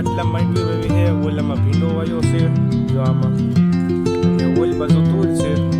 આટલા માંડવી વેવી છે ઓલામાં ભીંડો વાયો છે જો આમાં ઓલ બાજુ ધૂળ છે.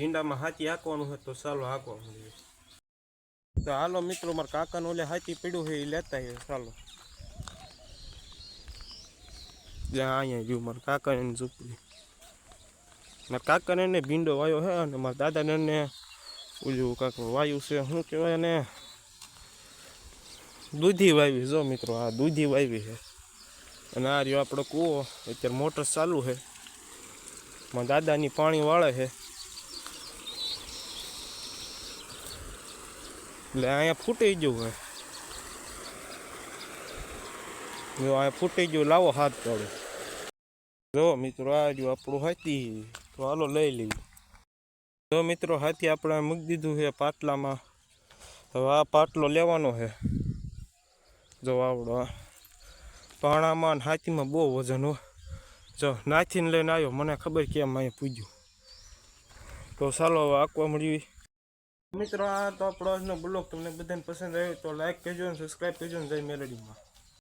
ભીંડામાં હાથી હાંકવાનું હોય તો ચાલો હાંકવા મળીએ તો હાલો મિત્રો, મારા કાકાને ઓલે હાથી પડ્યું છે એ લેતા હોય ચાલો. અહીંયા જો, મારા કાકાને એની ઝૂંપડી. મારા કાકાને એને ભીંડો વાયો હે અને મારા દાદાને એને ઓલું કાંક વાયુ છે, શું કહેવાય એને? દૂધી વાવી જો મિત્રો, આ દૂધી વાવી છે. અને આ રહ્યો આપણો કૂવો, અત્યારે મોટર ચાલુ છે. મારા દાદાની પાણી વાળે છે. એટલે અહીંયા ફૂટી ગયું હોય. જો ફૂટી ગયું, લાવો હાથ પડે જો મિત્રો, આ આપણું હાથી તો હાલો લઈ લઈએ. જો મિત્રો, હાથી આપણે મૂકી દીધું છે પાટલામાં. હવે આ પાટલો લેવાનો છે. જો આવડો પાણામાં અને હાથીમાં બહુ વજન હો જો નાથીને લઈને આવ્યો, મને ખબર કેમ અહીંયા પૂજ્યું. તો ચાલો હવે આંકવા મળ્યું. મિત્રો, આ તો આપણો આજનો બ્લોગ. તમને બધાને પસંદ આવ્યો તો લાઈક કરજો અને સબસ્ક્રાઈબ કરજો જય મેલડીમાં.